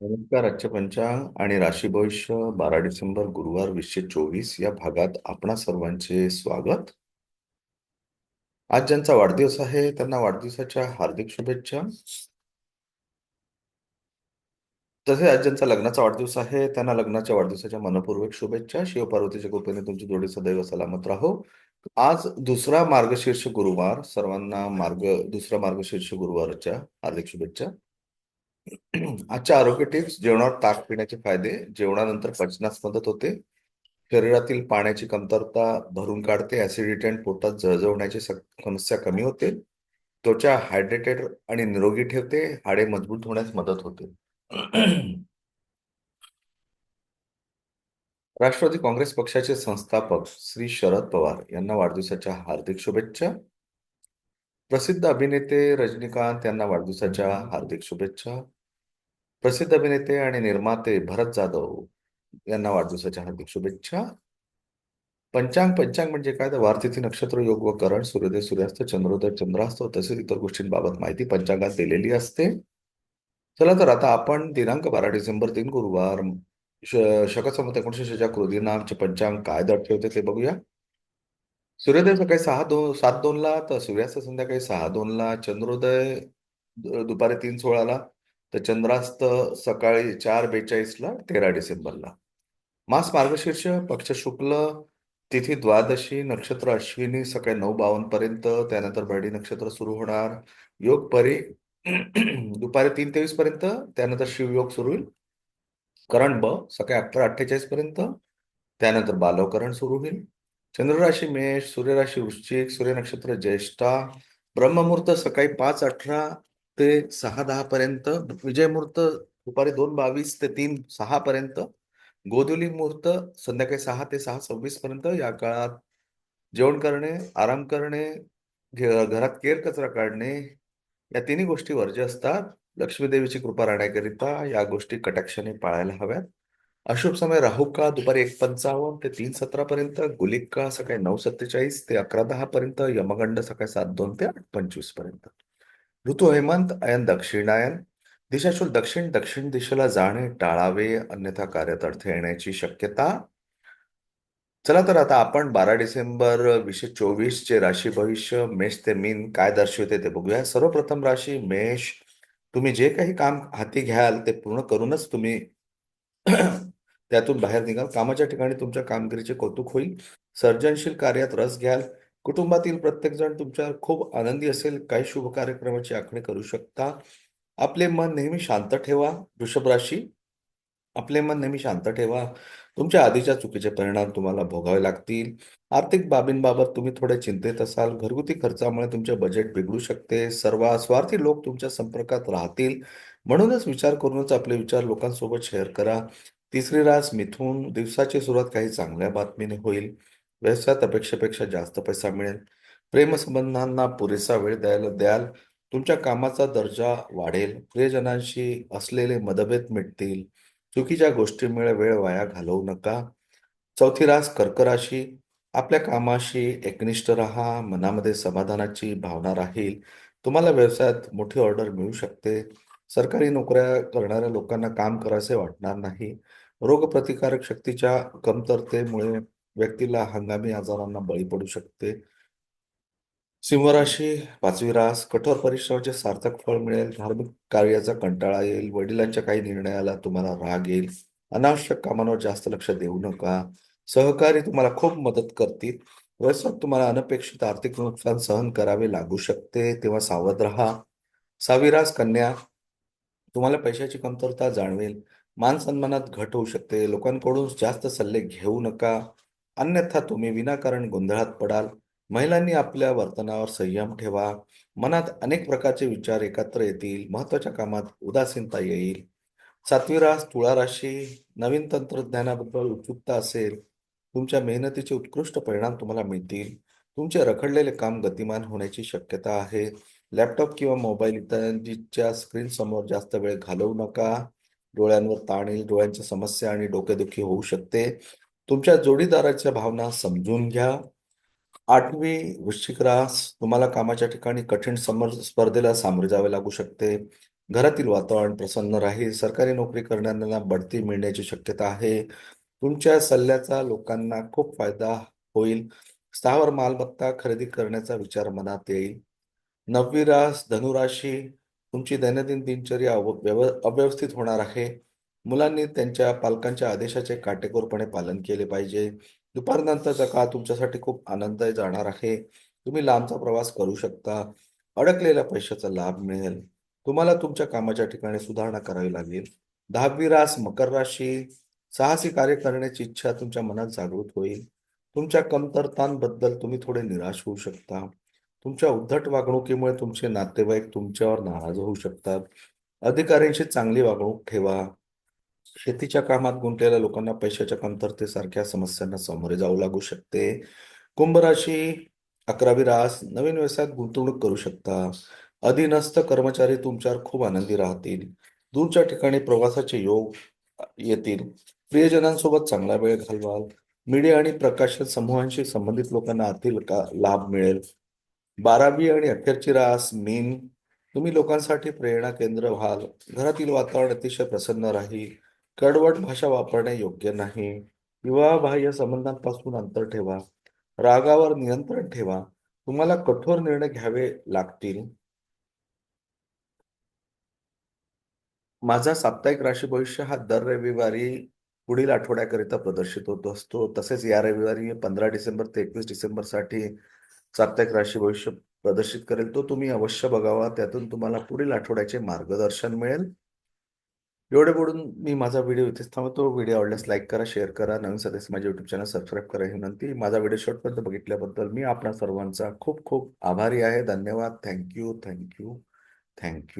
नमस्कार आजच्या पंचांग आणि राशी भविष्य बारा डिसेंबर गुरुवार वीसशे चोवीस या भागात आपणा सर्वांचे स्वागत. आज ज्यांचा वाढदिवस आहे त्यांना वाढदिवसाच्या हार्दिक शुभेच्छा. तसे आज ज्यांचा लग्नाचा वाढदिवस आहे त्यांना लग्नाच्या वाढदिवसाच्या मनपूर्वक शुभेच्छा. शिवपार्वतीच्या कृपेने तुमची जोडी सदैव सलामत राहो. आज दुसरा मार्गशीर्ष गुरुवार सर्वांना मार्ग दुसरा मार्गशीर्ष गुरुवारच्या हार्दिक शुभेच्छा. आजच्या आरोग्य टिप्स जेवणावर ताक पिण्याचे फायदे जेवणानंतर पचनास मदत होते. शरीरातील पाण्याची कमतरता भरून काढते ऍसिडिटी आणि पोटात जळजळ होण्याची समस्या कमी होते. त्वचा हायड्रेटेड आणि निरोगी ठेवते हाडे मजबूत होण्यास मदत होते. राष्ट्रवादी काँग्रेस पक्षाचे संस्थापक श्री शरद पवार यांना वाढदिवसाच्या हार्दिक शुभेच्छा. प्रसिद्ध अभिनेते रजनीकांत यांना वाढदिवसाच्या हार्दिक शुभेच्छा. प्रसिद्ध अभिनेते आणि निर्माते भरत जाधव यांना वाढदिवसाच्या हार्दिक शुभेच्छा. पंचांग पंचांग म्हणजे काय? तर वारतिथी नक्षत्र योग व करण सूर्योदय सूर्यास्त चंद्रोदय चंद्रास्त तसेच इतर गोष्टींबाबत माहिती पंचांगात दिलेली असते. चला तर आता आपण दिनांक बारा डिसेंबर तीन गुरुवार शकसमत संमत एकोणीशे शेच्या कृतीनामचे पंचांग काय दर्शवते ते बघूया. सूर्योदय सकाळी सहा दोन सात दोनला तर सूर्यास्त संध्याकाळी सहा दोनला चंद्रोदय दुपारी तीन सोळाला तर चंद्रास्त सकाळी चार बेचाळीसला तेरा डिसेंबरला. मास मार्गशीर्ष पक्ष शुक्ल तिथी द्वादशी नक्षत्र अश्विनी सकाळी नऊ बावन्न पर्यंत त्यानंतर भरडी नक्षत्र सुरू होणार. योग परी दुपारी तीन तेवीस पर्यंत त्यानंतर शिवयोग सुरू होईल. करण ब सकाळी अकरा अठ्ठेचाळीस पर्यंत त्यानंतर बालवकरण सुरू होईल. चंद्रराशी मेष सूर्यराशी वृश्चिक सूर्य नक्षत्र ज्येष्ठा ब्रह्ममुहूर्त सकाळी पाच अठरा ते सहा दहा पर्यंत विजय मुहूर्त दुपारी दोन बावीस ते तीन सहा पर्यंत गोधुली मुहूर्त संध्याकाळी सहा ते सहा सव्वीस पर्यंत या काळात जेवण करणे आराम करणे घरात केर कचरा काढणे या तिन्ही गोष्टी वर्ज्य असतात. लक्ष्मी देवीची कृपा राहण्याकरिता या गोष्टी कटाक्षाने पाळायला हव्यात. अशुभ समय राहू का? दुपारी एक पंचावन्न ते तीन सतरा पर्यंत गुलिक सकाळी नऊ सत्तेचाळीस ते अकरा दहा पर्यंत यमगंड सकाळी सात दोन ते आठ पंचवीसपर्यंत. ऋतू हेमंत अयन दक्षिणायन. दिशाशूल दक्षिण दक्षिण दिशेला जाणे टाळावे अन्यथा कार्यात अडथळे येण्याची शक्यता. चला तर आता आपण बारा डिसेंबर वीसशे चोवीस चे राशी भविष्य मेष ते मीन काय दर्शवते ते बघूया. सर्वप्रथम राशी मेष. तुम्ही जे काही काम हाती घ्याल ते पूर्ण करूनच तुम्ही त्यातून बाहेर निघाल. कामाच्या ठिकाणी तुमच्या कामगिरीचे कौतुक होईल. सर्जनशील कार्यात रस घ्याल. कुटुंबातील प्रत्येकजण तुमच्यावर तुमच्या खूप आनंदी असेल काही शुभ कार्यक्रमाची आखणी करू शकता. आपले मन नेहमी शांत ठेवा वृषभ राशी. आपले मन नेहमी शांत ठेवा. तुमच्या आधीच्या चुकीचे परिणाम तुम्हाला भोगावे लागतील. आर्थिक बाबींबाबत तुम्ही थोडे चिंतेत असाल. घरगुती खर्चामुळे तुमचे बजेट बिघडू शकते. सर्व स्वार्थी लोक तुमच्या संपर्कात राहतील. म्हणूनच विचार करूनच आपले विचार लोकांसोबत शेअर करा. तिसरी रास मिथून. दिवसाची सुरुवात काही चांगल्या बातमीने होईल. व्यवसायात अपेक्षेपेक्षा जास्त पैसा मिळेल. प्रेमसंबंधांना पुरेसा वेळ द्यायला द्याल. तुमच्या कामाचा दर्जा वाढेल. प्रियजनांशी असलेले मतभेद मिटतील. चुकीच्या गोष्टीमुळे वेळ वाया घालवू नका. चौथी रास कर्क राशी आपल्या कामाशी एकनिष्ठ राहा. मनामध्ये समाधानाची भावना राहील. तुम्हाला व्यवसायात मोठी ऑर्डर मिळू शकते. सरकारी नोकऱ्या करणाऱ्या लोकांना काम करायचे वाटणार नाही. रोगप्रतिकारक शक्तीच्या कमतरतेमुळे व्यक्तीला हंगामी आजारांना बळी पडू शकते. सिंहराशी पाचवी रास कठोर परिश्रमाचे सार्थक फळ मिळेल. धार्मिक कार्याचा कंटाळा येईल. वडिलांच्या काही निर्णयाला तुम्हाला राग येईल. अनावश्यक कामांवर जास्त लक्ष देऊ नका. सहकारी तुम्हाला खूप मदत करतील. व्यवसायात तुम्हाला अनपेक्षित आर्थिक नुकसान सहन करावे लागू शकते. तेव्हा सावध राहा. साविरास कन्या. तुम्हाला पैशाची कमतरता जाणवेल. मान सन्मानात घट होऊ शकते. लोकांकडून जास्त सल्ले घेऊ नका. अन्यथा तुम्ही विनाकारण गोंधळात पडाल. महिलांनी आपल्या वर्तनावर संयम ठेवा. मनात अनेक प्रकारचे विचार एकत्र येतील. महत्त्वाच्या कामात उदासीनता येईल. सातवी रास तुळा राशी नवीन तंत्रज्ञानाबद्दल उत्सुकता असेल. तुमच्या मेहनतीचे उत्कृष्ट परिणाम तुम्हाला मिळतील. तुमचे रखडलेले काम गतिमान होण्याची शक्यता आहे. लॅपटॉप किंवा मोबाईल इत्यादीच्या स्क्रीन समोर जास्त वेळ घालवू नका. डोळ्यांवर ताण येईल. डोळ्यांच्या समस्या आणि डोकेदुखी होऊ शकते. तुमच्या जोडीदाराच्या भावना समजून घ्या. आठवी वृश्चिक रास तुम्हाला कामाच्या ठिकाणी कठीण समर स्पर्धेला सामोरे जावे लागू शकते. घरातील वातावरण प्रसन्न राहील. सरकारी नोकरी करणाऱ्यांना बढती मिळण्याची शक्यता आहे. तुमच्या सल्ल्याचा लोकांना खूप फायदा होईल. स्थावर मालमत्ता खरेदी करण्याचा विचार मनात येईल. नववी रास धनुराशी तुमची दैनंदिन दिनचर्या अव- व्यव- अव्यवस्थित होणार आहे. मुलांनी त्यांच्या पालकांच्या आदेशाचे काटेकोरपणे पालन केले पाहिजे. दुपारनंतरचा काळ तुमच्यासाठी खूप आनंददायी जाणार आहे. तुम्ही लांबचा प्रवास करू शकता. अडकलेल्या पैशाचा लाभ मिळेल. तुम्हाला तुमच्या कामाच्या ठिकाणी सुधारणा करावी लागेल. दहावी रास मकर राशी साहसी कार्य करण्याची इच्छा तुमच्या मनात जागृत होईल. तुमच्या कमतरतांबद्दल तुम्ही थोडे निराश होऊ शकता. तुमच्या उद्धट वागणुकीमुळे तुमचे नातेवाईक तुमच्यावर नाराज होऊ शकतात. अधिकाऱ्यांशी चांगली वागणूक ठेवा. शेतीच्या कामात गुंतलेल्या लोकांना पैशाच्या कमतरतेसारख्या समस्यांना सामोरे जाऊ लागू शकते. कुंभ राशी अकरावी रास नवीन व्यवसायात गुंतवणूक करू शकता. अधीनस्थ कर्मचारी तुमच्यावर खूप आनंदी राहतील. दूरच्या ठिकाणी प्रवासाचे योग येतील. प्रियजनांसोबत चांगला वेळ घालवाल. मीडिया आणि प्रकाशन समूहांशी संबंधित लोकांना आर्थिक का- लाभ मिळेल. बारावी आणि अखेरची रास मीन. तुम्ही लोकांसाठी प्रेरणा केंद्र व्हाल. घरातील वातावरण अतिशय प्रसन्न राहील. कडवट भाषा वापरणे योग्य नाही. विवाहबाह्य संबंधांपासून अंतर ठेवा. रागावर नियंत्रण ठेवा. तुम्हाला कठोर निर्णय घ्यावे लागतील. माझा साप्ताहिक राशी भविष्य हा दर रविवारी पुढील आठवड्याकरिता प्रदर्शित होत असतो. तसेच या रविवारी पंधरा डिसेंबर ते एकवीस डिसेंबरसाठी साप्ताहिक राशी भविष्य प्रदर्शित करेल. तो तुम्ही अवश्य बघावा. त्यातून तुम्हाला पुढील आठवड्याचे मार्गदर्शन मिळेल. एवढे बोलून मी माझा व्हिडिओ इथेच थांबतो व्हिडिओ आवडल्यास लाईक करा शेअर करा. नवीन सदस्य माझ्या युट्यूब चॅनल सबस्क्राईब करा ही विनंती. माझा व्हिडिओ शॉर्टपर्यंत बघितल्याबद्दल मी आपणा सर्वांचा खूप खूप आभारी आहे. धन्यवाद. Thank you thank you thank you